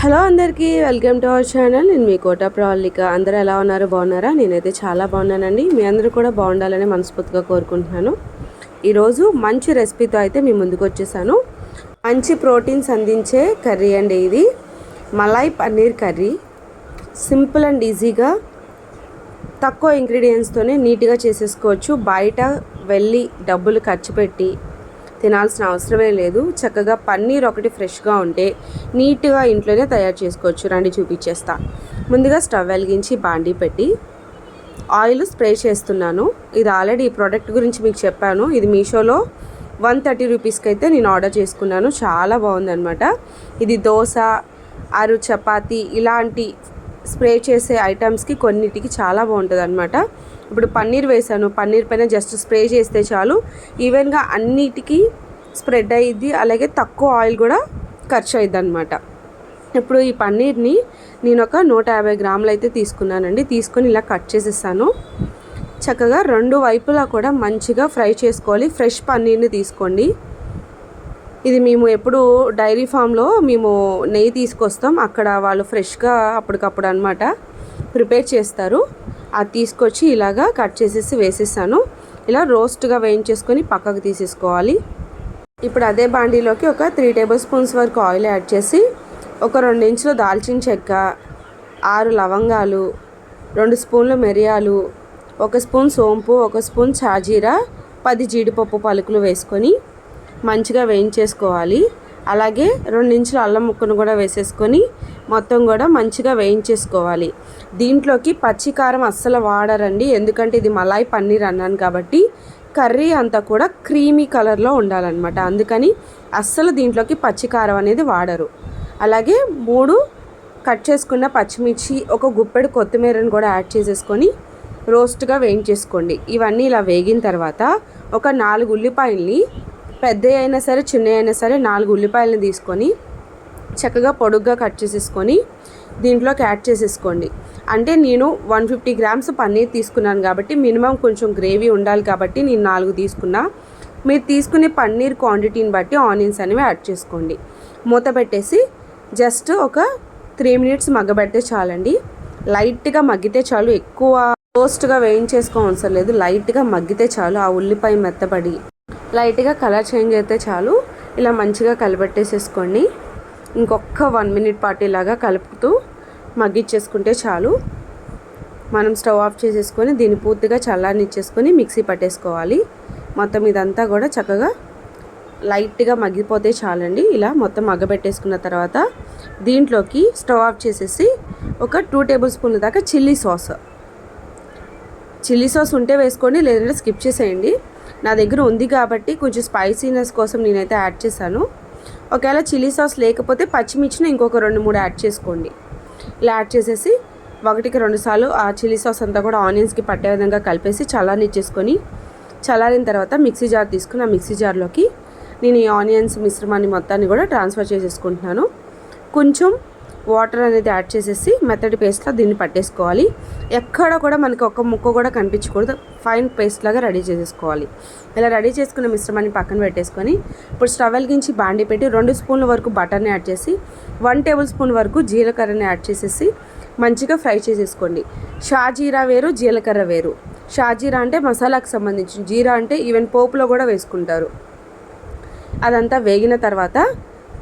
Hello అందరికీ welcome to our channel. నేను మీ కోట ప్రాళిక అందరూ ఎలా ఉన్నారు? బాగున్నారా? నేనైతే చాలా బాగున్నానండి. మీ అందరూ కూడా బాగుండాలని మనస్ఫూర్తిగా కోరుకుంటున్నాను. ఈరోజు మంచి రెసిపీతో అయితే మీ ముందుకు వచ్చేసాను. మంచి ప్రోటీన్స్ అందించే కర్రీ అండి ఇది. Malai paneer curry. Simple and ఈజీగా తక్కువ ఇంగ్రీడియంట్స్తోనే నీట్గా చేసేసుకోవచ్చు. బయట వెళ్ళి డబ్బులు ఖర్చు పెట్టి తినాల్సిన అవసరమే లేదు. చక్కగా పన్నీర్ ఒకటి ఫ్రెష్గా ఉంటే నీట్గా ఇంట్లోనే తయారు చేసుకోవచ్చు. రండి చూపించేస్తా. ముందుగా స్టవ్ వెలిగించి బాండీ పెట్టి ఆయిల్ స్ప్రే చేస్తున్నాను. ఇది ఆల్రెడీ ఈ ప్రోడక్ట్ గురించి మీకు చెప్పాను. ఇది మీషోలో వన్ థర్టీ రూపీస్కి అయితే నేను ఆర్డర్ చేసుకున్నాను. చాలా బాగుందనమాట ఇది దోశ ఆరు చపాతి ఇలాంటి స్ప్రే చేసే ఐటమ్స్కి కొన్నిటికి చాలా బాగుంటుంది అనమాట ఇప్పుడు పన్నీర్ వేసాను. పన్నీర్ పైన జస్ట్ స్ప్రే చేస్తే చాలు. ఈవెన్గా అన్నిటికీ స్ప్రెడ్ అయ్యిద్ది అలాగే తక్కువ ఆయిల్ కూడా ఖర్చు అయ్యిద్ది అనమాట ఇప్పుడు ఈ పన్నీర్ని నేను ఒక నూట యాభై గ్రాములు అయితే తీసుకున్నానండి. తీసుకొని ఇలా కట్ చేసేసాను. చక్కగా రెండు వైపులా కూడా మంచిగా ఫ్రై చేసుకోవాలి. ఫ్రెష్ పన్నీర్ని తీసుకోండి. ఇది మేము ఎప్పుడు డైరీ ఫామ్లో మేము నెయ్యి తీసుకొస్తాం. అక్కడ వాళ్ళు ఫ్రెష్గా అప్పటికప్పుడు అనమాట ప్రిపేర్ చేస్తారు. అది తీసుకొచ్చి ఇలాగా కట్ చేసేసి వేసేసాను. ఇలా రోస్ట్గా వేయించేసుకొని పక్కకు తీసేసుకోవాలి. ఇప్పుడు అదే బాండీలోకి ఒక త్రీ టేబుల్ స్పూన్స్ వరకు ఆయిల్ యాడ్ చేసి ఒక రెండు ఇంచులు దాల్చిన చెక్క ఆరు లవంగాలు రెండు స్పూన్లు మిరియాలు ఒక స్పూన్ సోంపు ఒక స్పూన్ చాజీరా పది జీడిపప్పు పలుకులు వేసుకొని మంచిగా వేయించేసుకోవాలి. అలాగే రెండు ఇంచుల అల్లం ముక్కను కూడా వేసేసుకొని మొత్తం కూడా మంచిగా వేయించేసుకోవాలి. దీంట్లోకి పచ్చికారం అస్సలు వాడరండి. ఎందుకంటే ఇది మలాయ్ పన్నీర్ అన్నాను కాబట్టి కర్రీ అంతా కూడా క్రీమీ కలర్లో ఉండాలన్నమాట. అందుకని అస్సలు దీంట్లోకి పచ్చికారం అనేది వాడరు. అలాగే మూడు కట్ చేసుకున్న పచ్చిమిర్చి ఒక గుప్పెడు కొత్తిమీరను కూడా యాడ్ చేసేసుకొని రోస్ట్గా వేయించేసుకోండి. ఇవన్నీ ఇలా వేగిన తర్వాత ఒక నాలుగు ఉల్లిపాయల్ని పెద్దవి అయినా సరే చిన్నవి అయినా సరే నాలుగు ఉల్లిపాయలను తీసుకొని చక్కగా పొడుగ్గా కట్ చేసేసుకొని దీంట్లోకి యాడ్ చేసేసుకోండి. అంటే నేను వన్ ఫిఫ్టీ గ్రామ్స్ పన్నీర్ తీసుకున్నాను కాబట్టి మినిమం కొంచెం గ్రేవీ ఉండాలి కాబట్టి నేను నాలుగు తీసుకున్నా. మీరు తీసుకునే పన్నీర్ క్వాంటిటీని బట్టి ఆనియన్స్ అనేవి యాడ్ చేసుకోండి. మూత పెట్టేసి జస్ట్ ఒక త్రీ మినిట్స్ మగ్గబెడితే చాలండి. లైట్గా మగ్గితే చాలు. ఎక్కువ రోస్ట్గా వేయించేసుకోవసరం లేదు. లైట్గా మగ్గితే చాలు. ఆ ఉల్లిపాయ మెత్తపడి లైట్గా కలర్ చేంజ్ అయితే చాలు. ఇలా మంచిగా కలిపెట్టేసేసుకోండి. ఇంకొక వన్ మినిట్ పాటు ఇలాగా కలుపుతూ మగ్గిచ్చేసుకుంటే చాలు. మనం స్టవ్ ఆఫ్ చేసేసుకొని దీన్ని పూర్తిగా చల్లారనిచ్చేసుకొని మిక్సీ పట్టేసుకోవాలి. మొత్తం ఇదంతా కూడా చక్కగా లైట్గా మగ్గిపోతే చాలండి. ఇలా మొత్తం మగ్గబెట్టేసుకున్న తర్వాత దీంట్లోకి స్టవ్ ఆఫ్ చేసేసి ఒక టూ టేబుల్ స్పూన్ల దాకా చిల్లీ సాస్. చిల్లీ సాస్ ఉంటే వేసుకోండి లేదంటే స్కిప్ చేసేయండి. నా దగ్గర ఉంది కాబట్టి కొంచెం స్పైసీనెస్ కోసం నేనైతే యాడ్ చేశాను. ఒకవేళ చిల్లీ సాస్ లేకపోతే పచ్చిమిర్చిని ఇంకొక రెండు మూడు యాడ్ చేసుకోండి. ఇలా యాడ్ చేసేసి ఒకటికి రెండు సార్లు ఆ చిల్లీ సాస్ అంతా కూడా ఆనియన్స్కి పట్టే విధంగా కలిపేసి చల్లారనిచ్చేసుకొని చల్లారిన తర్వాత మిక్సీ జార్ తీసుకుని ఆ మిక్సీ జార్లోకి నేను ఈ ఆనియన్స్ మిశ్రమాన్ని మొత్తాన్ని కూడా ట్రాన్స్ఫర్ చేసేసుకుంటున్నాను. కొంచెం వాటర్ అనేది యాడ్ చేసేసి మెత్తడి పేస్ట్లా దీన్ని పట్టేసుకోవాలి. ఎక్కడ కూడా మనకి ఒక ముక్క కూడా కనిపించకూడదు. ఫైన్ పేస్ట్ లాగా రెడీ చేసేసుకోవాలి. ఇలా రెడీ చేసుకున్న మిశ్రమాన్ని పక్కన పెట్టేసుకొని ఇప్పుడు స్టవ్ వెలిగించి బాండి పెట్టి రెండు స్పూన్ల వరకు బటర్ని యాడ్ చేసి వన్ టేబుల్ స్పూన్ వరకు జీలకర్రని యాడ్ చేసేసి మంచిగా ఫ్రై చేసేసుకోండి. షాజీరా వేరు జీలకర్ర వేరు. షాజీరా అంటే మసాలాకు సంబంధించిన జీరా అంటే ఈవెన్ పోపులో కూడా వేసుకుంటారు. అదంతా వేగిన తర్వాత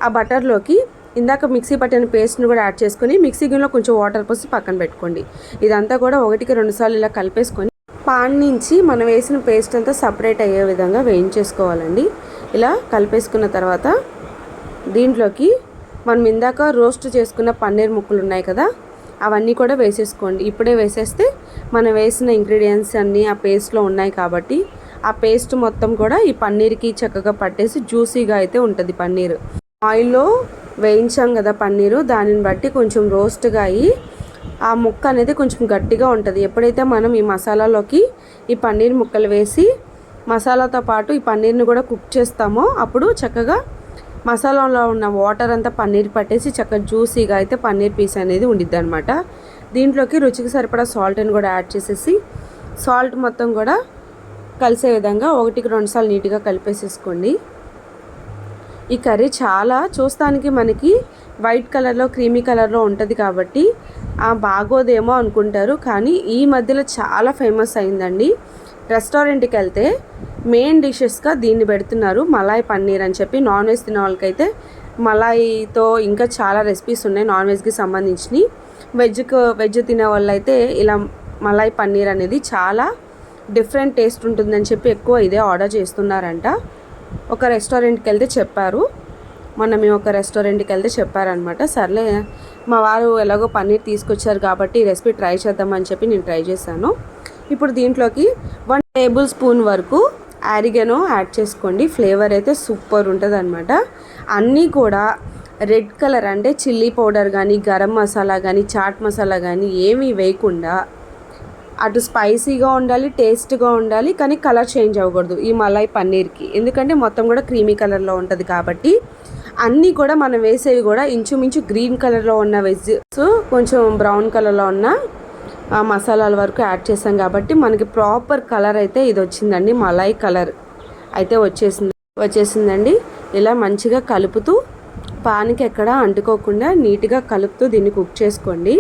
ఆ బటర్లోకి ఇందాక మిక్సీ పట్టిన పేస్ట్ని కూడా యాడ్ చేసుకొని మిక్సీ గిన్నెలో కొంచెం వాటర్ పోసి పక్కన పెట్టుకోండి. ఇదంతా కూడా ఒకటికి రెండుసార్లు ఇలా కలిపేసుకొని పాన్ నుంచి మనం వేసిన పేస్ట్ అంతా సపరేట్ అయ్యే విధంగా వేయించేసుకోవాలండి. ఇలా కలిపేసుకున్న తర్వాత దీంట్లోకి మనం ఇందాక రోస్ట్ చేసుకున్న పన్నీర్ ముక్కలు ఉన్నాయి కదా అవన్నీ కూడా వేసేసుకోండి. ఇప్పుడే వేసేస్తే మనం వేసిన ఇంగ్రీడియంట్స్ అన్నీ ఆ పేస్ట్లో ఉన్నాయి కాబట్టి ఆ పేస్ట్ మొత్తం కూడా ఈ పన్నీర్కి చక్కగా పట్టేసి జ్యూసీగా అయితే ఉంటుంది పన్నీర్. ఆయిల్లో వేయించాం కదా పన్నీరు. దానిని బట్టి కొంచెం రోస్ట్గా అయ్యి ఆ ముక్క అనేది కొంచెం గట్టిగా ఉంటుంది. ఎప్పుడైతే మనం ఈ మసాలాలోకి ఈ పన్నీర్ ముక్కలు వేసి మసాలాతో పాటు ఈ పన్నీర్ని కూడా కుక్ చేస్తామో అప్పుడు చక్కగా మసాలాలో ఉన్న వాటర్ అంతా పన్నీర్ పట్టేసి చక్కగా జ్యూసీగా అయితే పన్నీర్ పీస్ అనేది ఉండిద్ది అనమాట దీంట్లోకి రుచికి సరిపడా సాల్ట్ని కూడా యాడ్ చేసేసి సాల్ట్ మొత్తం కూడా కలిసే విధంగా ఒకటికి రెండుసార్లు నీట్గా కలిపేసేసుకోండి. ఈ కర్రీ చాలా చూస్తానికి మనకి వైట్ కలర్లో క్రీమీ కలర్లో ఉంటుంది కాబట్టి ఆ బాగోదేమో అనుకుంటారు. కానీ ఈ మధ్యలో చాలా ఫేమస్ అయిందండి. రెస్టారెంట్కి వెళ్తే మెయిన్ డిషెస్గా దీన్ని పెడుతున్నారు. మలాయ్ పన్నీర్ అని చెప్పి నాన్ వెజ్ తినే వాళ్ళకైతే మలాయితో ఇంకా చాలా రెసిపీస్ ఉన్నాయి నాన్ వెజ్కి సంబంధించినవి. వెజ్కి వెజ్ తినే వాళ్ళైతే ఇలా మలాయ్ పన్నీర్ అనేది చాలా డిఫరెంట్ టేస్ట్ ఉంటుందని చెప్పి ఎక్కువ ఇదే ఆర్డర్ చేస్తున్నారంట. ఒక రెస్టారెంట్కి వెళ్తే చెప్పారు. మొన్న మేము ఒక రెస్టారెంట్కి వెళ్తే చెప్పారనమాట సర్లే మా వారు ఎలాగో పన్నీర్ తీసుకొచ్చారు కాబట్టి ఈ రెసిపీ ట్రై చేద్దామని చెప్పి నేను ట్రై చేశాను. ఇప్పుడు దీంట్లోకి వన్ టేబుల్ స్పూన్ వరకు యారిగనో యాడ్ చేసుకోండి. ఫ్లేవర్ అయితే సూపర్ ఉంటుంది అనమాట అన్నీ కూడా రెడ్ కలర్ అంటే చిల్లీ పౌడర్ కానీ గరం మసాలా కానీ చాట్ మసాలా కానీ ఏమీ వేయకుండా అటు స్పైసీగా ఉండాలి టేస్ట్గా ఉండాలి కానీ కలర్ చేంజ్ అవ్వకూడదు ఈ మలాయి పన్నీర్కి. ఎందుకంటే మొత్తం కూడా క్రీమీ కలర్లో ఉంటుంది కాబట్టి అన్నీ కూడా మనం వేసేవి కూడా ఇంచుమించు గ్రీన్ కలర్లో ఉన్న వెజ్ కొంచెం బ్రౌన్ కలర్లో ఉన్న మసాలాల వరకు యాడ్ చేసాం కాబట్టి మనకి ప్రాపర్ కలర్ అయితే ఇది వచ్చిందండి మలాయి కలర్ అయితే వచ్చేసింది వచ్చేసిందండి. ఇలా మంచిగా కలుపుతూ పానికి ఎక్కడ అంటుకోకుండా నీట్గా కలుపుతూ దీన్ని కుక్ చేసుకోండి.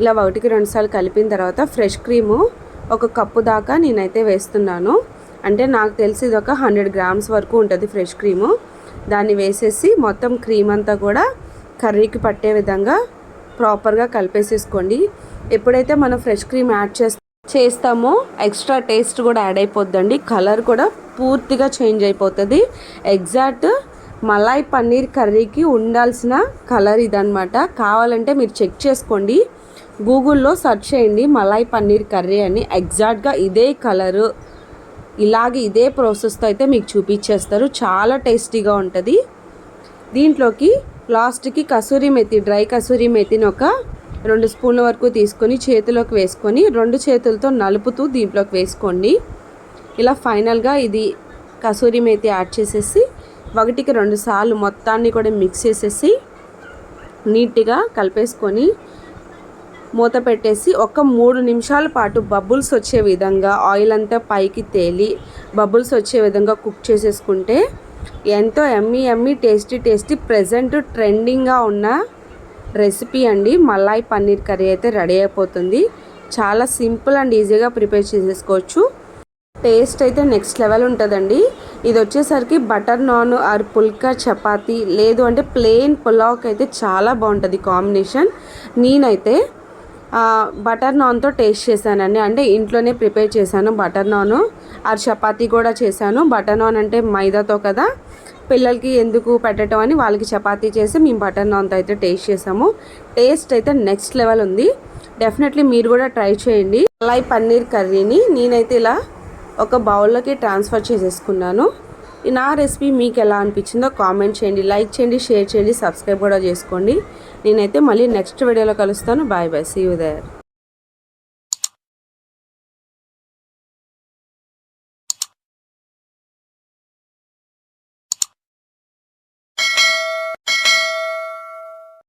ఇలా ఒకటికి రెండుసార్లు కలిపిన తర్వాత ఫ్రెష్ క్రీము ఒక కప్పు దాకా నేనైతే వేస్తున్నాను. అంటే నాకు తెలిసి ఇది ఒక హండ్రెడ్ గ్రామ్స్ వరకు ఉంటుంది ఫ్రెష్ క్రీము. దాన్ని వేసేసి మొత్తం క్రీమ్ అంతా కూడా కర్రీకి పట్టే విధంగా ప్రాపర్గా కలిపేసేసుకోండి. ఎప్పుడైతే మనం ఫ్రెష్ క్రీమ్ యాడ్ చేస్తా చేస్తామో ఎక్స్ట్రా టేస్ట్ కూడా యాడ్ అయిపోద్దండి. కలర్ కూడా పూర్తిగా చేంజ్ అయిపోతుంది. ఎగ్జాక్ట్ మలాయ్ పన్నీర్ కర్రీకి ఉండాల్సిన కలర్ ఇదనమాట కావాలంటే మీరు చెక్ చేసుకోండి. గూగుల్లో సెర్చ్ చేయండి మలాయ్ పన్నీర్ కర్రీ అని. ఎగ్జాక్ట్గా ఇదే కలరు. ఇలాగే ఇదే ప్రాసెస్తో అయితే మీకు చూపించేస్తారు చాలా టేస్టీగా ఉంటుంది. దీంట్లోకి లాస్ట్కి కసూరి మెతి డ్రై కసూరి మెతిని ఒక రెండు స్పూన్ల వరకు తీసుకొని చేతిలోకి వేసుకొని రెండు చేతులతో నలుపుతూ దీంట్లోకి వేసుకోండి. ఇలా ఫైనల్గా ఇది కసూరి మేతి యాడ్ చేసేసి ఒకటికి రెండు సార్లు మొత్తాన్ని కూడా మిక్స్ చేసేసి నీట్గా కలిపేసుకొని మూత పెట్టేసి ఒక మూడు నిమిషాల పాటు బబుల్స్ వచ్చే విధంగా ఆయిల్ అంతా పైకి తేలి బబుల్స్ వచ్చే విధంగా కుక్ చేసేసుకుంటే ఎంతో yummy yummy tasty tasty present ట్రెండింగ్గా ఉన్న రెసిపీ అండి. మలాయి పన్నీర్ కర్రీ అయితే రెడీ అయిపోతుంది. చాలా సింపుల్ అండ్ ఈజీగా ప్రిపేర్ చేసేసుకోవచ్చు. టేస్ట్ అయితే నెక్స్ట్ లెవెల్ ఉంటుందండి. ఇది వచ్చేసరికి బటర్ నాన్ ఆర్ పుల్కా చపాతీ లేదు అంటే ప్లెయిన్ పులావ్కి అయితే చాలా బాగుంటుంది కాంబినేషన్. నేనైతే బటర్ నాన్తో టేస్ట్ చేశానండి. అంటే ఇంట్లోనే ప్రిపేర్ చేశాను బటర్ నాన్. ఆ చపాతీ కూడా చేశాను. బటర్ నాన్ అంటే మైదాతో కదా. పిల్లలకి ఎందుకు పెట్టడం అని వాళ్ళకి చపాతీ చేసి మేము బటర్ నాన్తో అయితే టేస్ట్ చేసాము టేస్ట్ అయితే నెక్స్ట్ లెవెల్ ఉంది. డెఫినెట్లీ మీరు కూడా ట్రై చేయండి. మలాయ్ పన్నీర్ కర్రీని నేనైతే ఇలా ఒక బౌల్లోకి ట్రాన్స్ఫర్ చేసేసుకున్నాను. నా రెసిపీ మీకు ఎలా అనిపించిందో కామెంట్ చేయండి లైక్ చేయండి షేర్ చేయండి సబ్స్క్రైబ్ కూడా చేసుకోండి. నేనైతే మళ్ళీ నెక్స్ట్ వీడియోలో కలుస్తాను. Bye bye. See you there